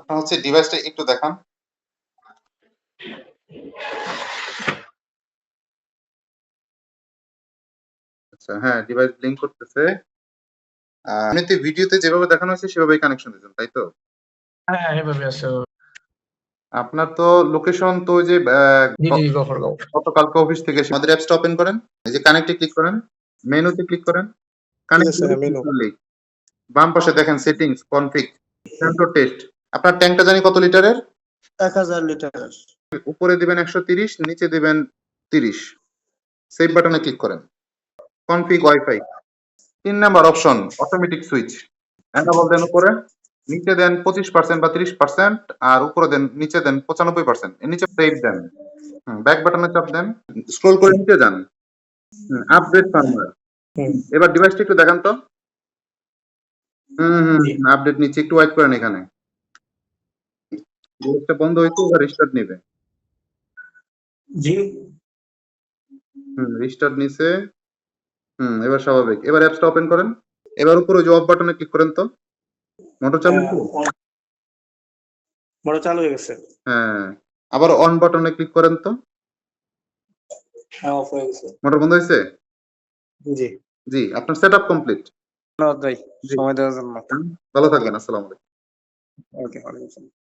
আপনার হচ্ছে ডিভাইসটা একটু দেখান। আচ্ছা হ্যাঁ ডিভাইস ব্লিঙ্ক করতেছে। এমনিতে ভিডিওতে যেভাবে দেখানো হয়েছে সেভাবেই কানেকশন দিতেন তাই তো? হ্যাঁ এভাবে আছে। আপনার তো লোকেশন তো ওই যে গতকালকে অফিস থেকে আমাদের অ্যাপসটা ওপেন করেন। এই যে কানেক্টে ক্লিক করেন মেনুতে ক্লিক করেন। কানেক্ট বাম পাশে দেখেন সেটিংস কনফিগ টেস্ট আপনার ট্যাঙ্কটা জানি কত লিটারের? এক হাজার লিটার উপরে দিবেন একশো তিরিশ নিচে দিবেন তিরিশ। সেভ বাটনে ক্লিক করেন। কনফিগ ওয়াইফাই তিন number option automatic switch enable দেন উপরে। নিচে দেন পঁচিশ পার্সেন্ট বা তিরিশ পার্সেন্ট আর উপরে দেন নিচে দেন পঁচানব্বই পার্সেন্ট নিচে সেভ দেন। ব্যাক বাটনে চাপ দেন। স্ক্রল করে নিচে যান। Update firmware. এবার ডিভাইসটা একটু দেখান তো। হুম হুম। আপডেট নিচে একটু ওয়াইট করেন এখানে। বন্ধ এবার রিস্টার্ট নেবে। জি। হুম রিস্টার্ট নিছে। হুম এবার স্বাভাবিক। এবার অ্যাপসটা ওপেন করেন। এবার উপরে ওই অফ বাটনে ক্লিক করেন তো। মোটর চালু হয়েছে? বড় চালু হয়ে গেছে। হ্যাঁ আবার অন বাটনে ক্লিক করেন তো। হ্যাঁ অফ হয়ে গেছে। মোটর বন্ধ হয়েছে জি। জি আপনার সেটআপ কমপ্লিট ধন্যবাদ ভাই। সময় দেওয়ার জন্য। ভালো থাকবেন আসসালামু আলাইকুম। ওকে ওয়ালাইকুম আসসালাম।